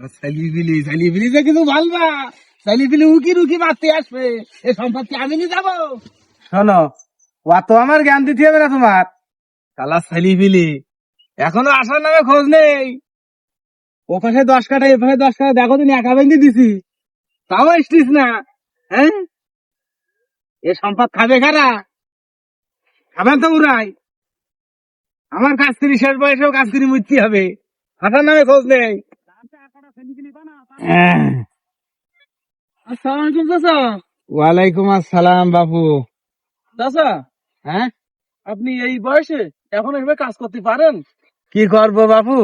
সালিবিলি সালিবিলি যে কিছু বলবা সালিবিলি উকি রুকি মারতে আসবে এ সম্পত্তি আমি নিয়ে যাব শোনো আমার জ্ঞান দিতে হবে না তোমার। কালা সালিবিলি এখনও আসার নামে খোঁজ নেই। ও পাশে দশ কাটা এ পাশে দশ কাটা দেখো তুমি একা বেঁধে দিছি। তাও আসতিস না হ্যাঁ? এ সম্পদ খাবে কারা? খাবেন তো উড়াই আমার কাজ করি শেষ বয়সেও কাজ করি মরতে হবে। হাঁটার নামে খোঁজ নেই। আসসালামাইকুম চাচা। ওয়ালাইকুম আসসালাম বাবু চাচা হ্যাঁ? আপনি এই বয়সে এখন এভাবে কাজ করতে পারেন? কি করব বাবু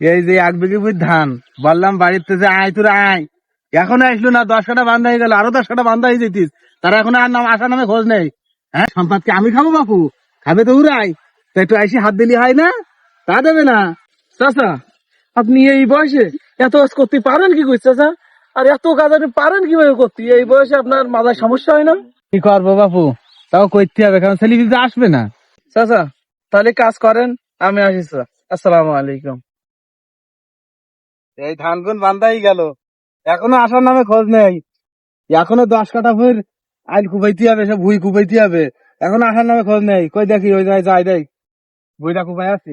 এই যে এক বিঘে ধান বললাম বাড়িতে যে আয় তোর আয়। এখন আসলো না দশ কাটা বান্ধা হয়ে গেল আরও দশ কাটা বান্ধা হয়ে যেতিস। তারা এখন আর নাম আসার নামে খোঁজ নেই। হ্যাঁ? সম্পাদকে আমি খাব বাপু? খাবে তো উড়াই। তা একটু আইসি হাত দিলি হয় না? তা দেবে না। চাচা আপনি এই বয়সে এত কাজ করতে পারেন কি করছে চাচা আর এত কাজ আপনি পারেন কীভাবে করতে? এই বয়সে আপনার মাথায় সমস্যা হয় না? কি করব বাপু? তাও করতে হবে কারণ ছেলে আসবে না। চাচা তাহলে কাজ করেন আমি আসি স্যার। আসসালামু আলাইকুম। এই ধান গুন বান্ধাই গেল। এখনও আসার নামে খোঁজ নেই। এখনও দশ কাটা ফের আইল কুপাইতে হবে সব ভুই কুপাইতে হবে। এখনও আসার নামে খোঁজ নেই। কই দেখি ওই যায় যাই দেখ বইটা কুপাই আছি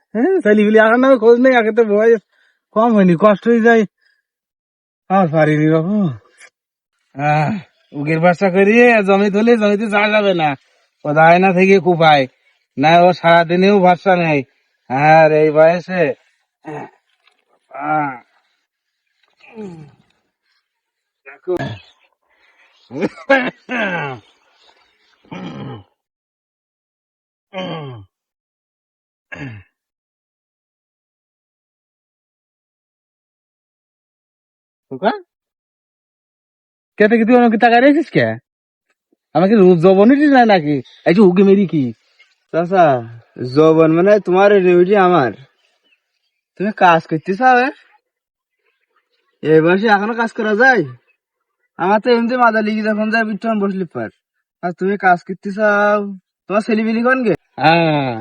হ্যাঁ ছেলিবিলি আসার নামে খোঁজ নেই, আগে তো বয়স কম হয়নি, কষ্ট হয়ে যায়। আর পারিনি বাবু। আহ, উগের বাসা করিয়ে জমি তুলে, জমিতে যাওয়া যাবে না। ও দায় না থেকে কুপায়। না, ও সারাদিনেও ভরসা নেই। আর এই বয়সে দেখো। কেটে কি তুই আমাকে টাকা রেখেছিস কে? আমাকে নাই নাকি? এই যে উগে মেরি কি? চাচা যৌবন মানে তোমার আমার। তুমি কাজ করতে চাবে এই বয়সে এখনও কাজ করা যায়? আমার তো এমনি মাথা লিখি যখন যায় বসলি পার আর তুমি কাজ করতে চাও তোমার ছেলেবিলি কোন গে? হ্যাঁ।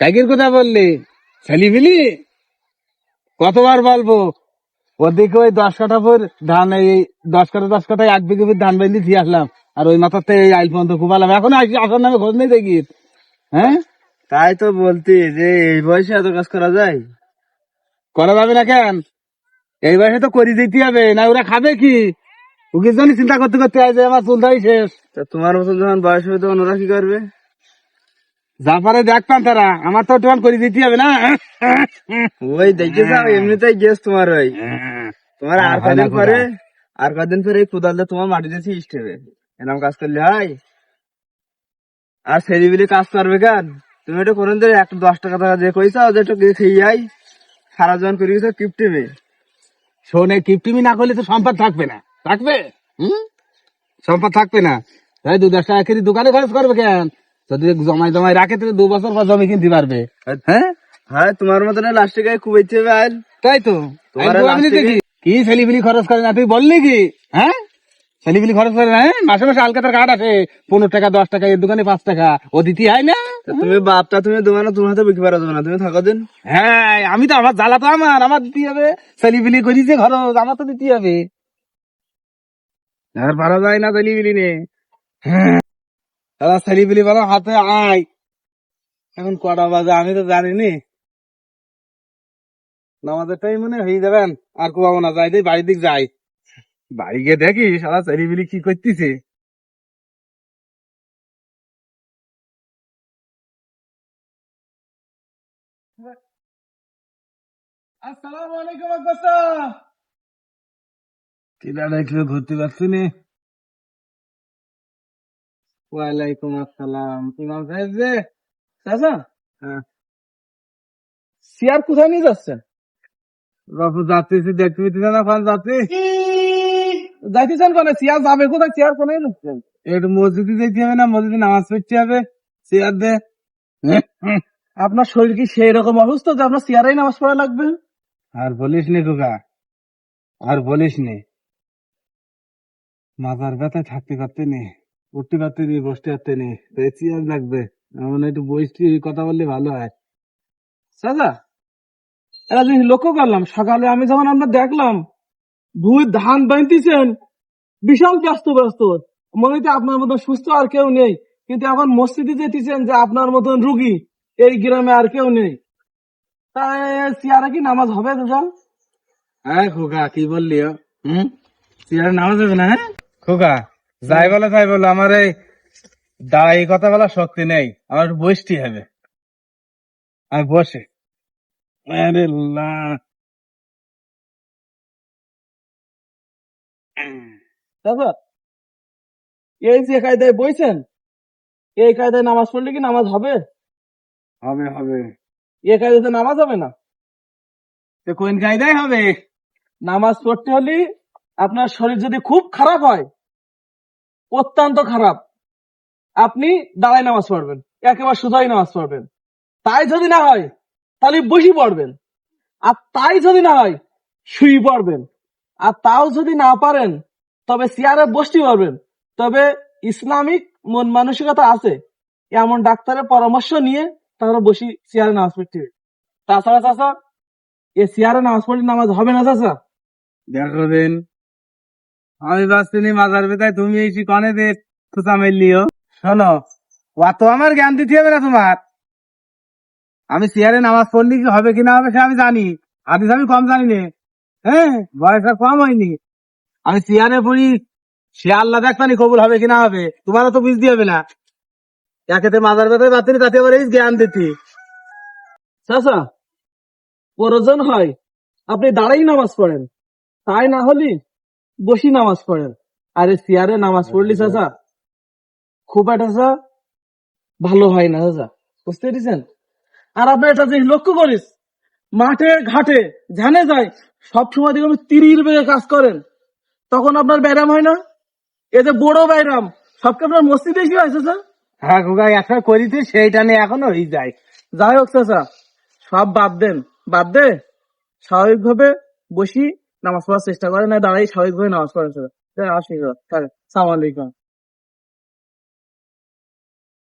কাকির কথা বললি? ছেলিবিলি কতবার বলব? ওদিকে ওই দশ কাঠা পর ধান এই দশ কাঠা দশ কাঠা এক বিঘে ধান বেঁধে দিয়ে আসলাম। আর ওই মাথাতে এই আইল পর্যন্ত কুপালাম এখন আসি আসার নামে খোঁজ নেই দেখি। হ্যাঁ? তাই তো বলতি যে এই বয়সে এত কাজ করা যায়? করা যাবে না কেন? এই বয়সে তো করে দিতে হবে না ওরা খাবে কি? ওকে জন্য চিন্তা করতে করতে হয় যে আমার চুলটাই শেষ। তোমার মতন যখন বয়স হবে তখন ওরা কি করবে? পারে দেখতাম তারা আমার তো টোয়ান করে দিতে হবে না। ওই দেখে যাও এমনিতেই গেস তোমার ওই। তোমার আর কদিন পরে আর কদিন পরে এই কোদালটা তোমার মাটি দিয়েছে স্টেপে এরকম কাজ করলে হয়। আর ছেলেবিলি কাজ করবে কেন? তুমি এটা কোন দিন একটা দশ টাকা টাকা দিয়ে কইসাও যে একটু খেয়ে যাই সারা জন করে গেছো কিপটিমে শোনে কিপটিমি না করলে তো সম্পদ থাকবে না। থাকবে? হুম? সম্পদ থাকবে না। তাই দু দশ টাকা কেজি দোকানে খরচ করবে কেন? যদি জমাই জমাই রাখে তাহলে দু বছর পর জমি কিনতে পারবে। হ্যাঁ? হ্যাঁ তোমার মতন লাস্টে গায়ে হবে আইল। তাই তো? কি ছেলিবিলি খরচ করে না? তুই বললি কি? হ্যাঁ? ছেলিবিলি খরচ করে না? হ্যাঁ? মাসে মাসে আলকাতার কার্ড আছে। পনেরো টাকা দশ টাকা এর দোকানে পাঁচ টাকা। ও দিতে হয় না তুমি বাপটা তুমি দোকানে তোমার হাতে বিক্রি পারা না তুমি থাকো দিন। হ্যাঁ আমি তো আমার জ্বালা তো আমার। আমার দিতে হবে। ছেলিবিলি করি যে খরচ আমার তো দিতে হবে। আর পারা যায় না ছেলিবিলি নে দাদা ছেলিবিলি বলো, হাতে আয়। এখন কটা বাজে, আমি তো জানি নি নামাজের টাইম মনে হয়ে যাবেন, আর কোয়াবো না যাই বাড়ির দিক যাই। বাড়ি গিয়ে দেখি সারা ছেলিবিলি কি করতেছে। আসসালামু আলাইকুম, আব্বাসা। কিনা দেখলে ঘুরতে পারছি নি। ওয়ালাইকুম আসসালাম। ইমাম সাহেব যে চাচা? হ্যাঁ। কোথায় নিয়ে যাচ্ছেন? বাপু যাচ্ছি দেখতে না ফান যাচ্ছি যাইতেছেন কোনে? চেয়ার যাবে কোথায়? চেয়ার কোনে একটু মসজিদে যেতে হবে না মসজিদে নামাজ পড়তে হবে। চেয়ার দে। আপনার শরীর কি সেই রকম অসুস্থ যে আপনার চেয়ারেই নামাজ পড়া লাগবে? আর বলিস নি খোকা। আর বলিস নি। মাথার ব্যথায় থাকতে পারতে নি। উঠতে পারতে নি বসতে পারতে নি তো এই চেয়ার লাগবে। এমন একটু বসতে কথা বললে ভালো হয়। চাচা এটা জিনিস লক্ষ্য করলাম, সকালে আমি যখন আমরা দেখলাম ভুঁই ধান বাঁধতেছেন, বিশাল ব্যস্ত ব্যস্ত মনে হচ্ছে আপনার মতন সুস্থ আর কেউ নেই। কিন্তু এখন মসজিদে যেতেছেন যে আপনার মতন রুগী, এই গ্রামে আর কেউ নেই। তাই চেয়ারে কি নামাজ হবে দাদা হ্যাঁ খোকা, কি বললি? হুম? চেয়ারে নামাজ হবে না হ্যাঁ? খোকা যাই বলে তাই বলো আমার এই দাঁড়াই কথা বলার শক্তি নেই। আমার বসতে হবে। আমি বসে। আরে দাদা এই যে কায়দায় বইছেন এই কায়দায় নামাজ পড়লে কি নামাজ হবে? হবে হবে। এই কায়দাতে নামাজ হবে না? তো কোন কায়দায় হবে? নামাজ পড়তে হলে আপনার শরীর যদি খুব খারাপ হয় অত্যন্ত খারাপ। আপনি দাঁড়ায় নামাজ পড়বেন, একেবারে সুদাই নামাজ পড়বেন। তাই যদি না হয়, তাহলে বসে পড়বেন। আর তাই যদি না হয়, শুয়ে পড়বেন। আর তাও যদি না পারেন, তবে চেয়ারে বসতে পারবেন। তবে ইসলামিক মন মানসিকতা আছে। এমন ডাক্তারের পরামর্শ নিয়ে তারা বসি চেয়ারে নামাজ পড়তে হবে। তাছাড়া চাষা এ চেয়ারে নামাজ পড়লে নামাজ হবে না চাষা দেখো আমি বাঁচতেনি মাজার বেতায় তুমি এসে কনে দে মেললিও শোনো অত আমার জ্ঞান দিতে হবে না তোমার। আমি চেয়ারে নামাজ পড়লি কি হবে কিনা হবে সে আমি জানি। হাদিস আমি কম জানি নে। হ্যাঁ বয়স আর কম হয়নি। আমি চেয়ারে পড়ি, সে আল্লাহ দেখতানি কবুল হবে কিনা হবে। তোমারও তো বুঝতে হবে না। একেতে মাজার বেতায় বাতিনি তাতে আবার এই জ্ঞান দিতি। প্রয়োজন হয়, আপনি দাঁড়াই নামাজ পড়েন। তাই না হলে? বসি নামাজ পড়েন আরে চেয়ারে নামাজ পড়লি চাচা। খুব একটা চা ভালো হয় না চাচা। বুঝতে পেরেছেন? আর আপনি এটা যে লক্ষ্য করিস মাঠে ঘাটে ধ্যানে যায় সব সময় দেখবেন তিরির বেগে কাজ করেন। তখন আপনার ব্যায়াম হয় না? এ যে বড় ব্যায়াম সবকে আপনার মসজিদে কি হয় চাচা? হ্যাঁ খোকা একটা করিতে সেইটা নিয়ে এখনও হয়ে যায়। যাই হোক চাচা সব বাদ দেন। বাদ দে স্বাভাবিক ভাবে বসি নামাজ পড়ার চেষ্টা করে, না দাঁড়াই স্বাভাবিক ভাবে নামাজ পড়েন আসি সালাম আলাইকুম।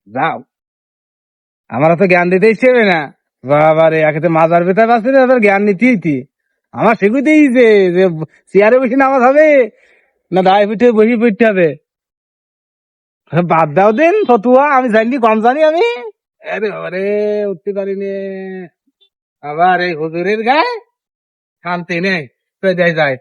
যাও। আমার তো জ্ঞান দিতে ইচ্ছে হবে না। বাবা রে একে তো মাজার এবার জ্ঞান নিতেই ইতি। আমার যে যে, চেয়ারে বসে নামাজ হবে, না দায় পিঠে বসে পড়তে হবে। বাদ দাও দিন, ফতুয়া, আমি জানি, কম জানি আমি। আরে বাবা রে উঠতে পারিনি। আবার এই হুজুরের গায়ে শান্তি নেই। তো যাই যায়